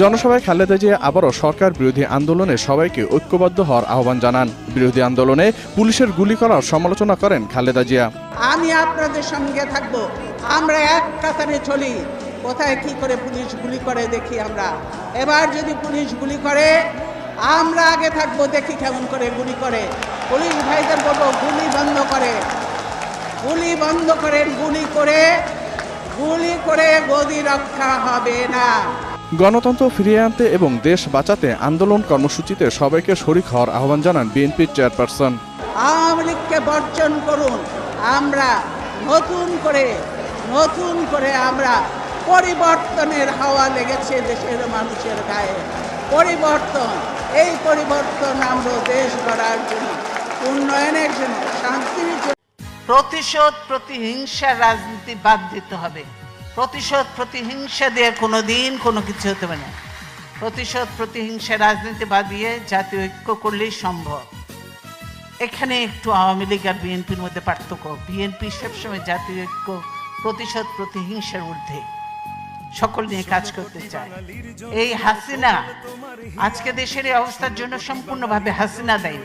জনসভায় খালেদা জিয়া আবারও সরকার বিরোধী আন্দোলনে সবাইকে ঐক্যবদ্ধ হওয়ার আহ্বান জানান। বিরোধী আন্দোলনে পুলিশের গুলি করার সমালোচনা করেন খালেদা জিয়া। আমি আপনাদের সঙ্গে থাকব। আমরা এক কাতারে চলি। কোথায় কি করে পুলিশ গুলি করে দেখি আমরা। এবার যদি পুলিশ গুলি করে, আমরা আগে থাকব, দেখি কেমন করে গুলি করে। পুলিশ ভাইদের বলব, গুলি বন্ধ করে। গুলি বন্ধ করেন গুলি করে গুলি করে গদি রক্ষা হবে না। গণতন্ত্র ফিরিয়ে আনতে এবং দেশ বাঁচাতে আন্দোলন কর্মসূচিতে সবাইকে শরিক হওয়ার আহ্বান জানান বিএনপির চেয়ারপারসন। আওয়ামী লীগকে বর্জন করুন। আমরা নতুন করে নতুন করে আমরা পরিবর্তনের হাওয়া লেগেছে দেশের মানুষের গায়ে। পরিবর্তন এই পরিবর্তন আমরা দেশ গড়ার জন্য উন্নয়নের জন্য শান্তির জন্য। প্রতিশোধ প্রতিহিংসার রাজনীতি বাদ দিতে হবে। প্রতিশোধ প্রতিহিংসা দিয়ে কোনো দিন কোনো কিছু হতে পারে না। প্রতিশোধ প্রতিহিংসা রাজনীতি বাদ দিয়ে জাতীয় ঐক্য করলেই সম্ভব। এখানে একটু আওয়ামী লীগ আর বিএনপির মধ্যে পার্থক্য। বিএনপি সবসময় জাতীয় ঐক্য, প্রতিশোধ প্রতিহিংসার ঊর্ধ্বে। সকল নিয়ে কাজ করতে চায়। এই হাসিনা, আজকে দেশের এই অবস্থার জন্য সম্পূর্ণভাবে হাসিনা দেয়।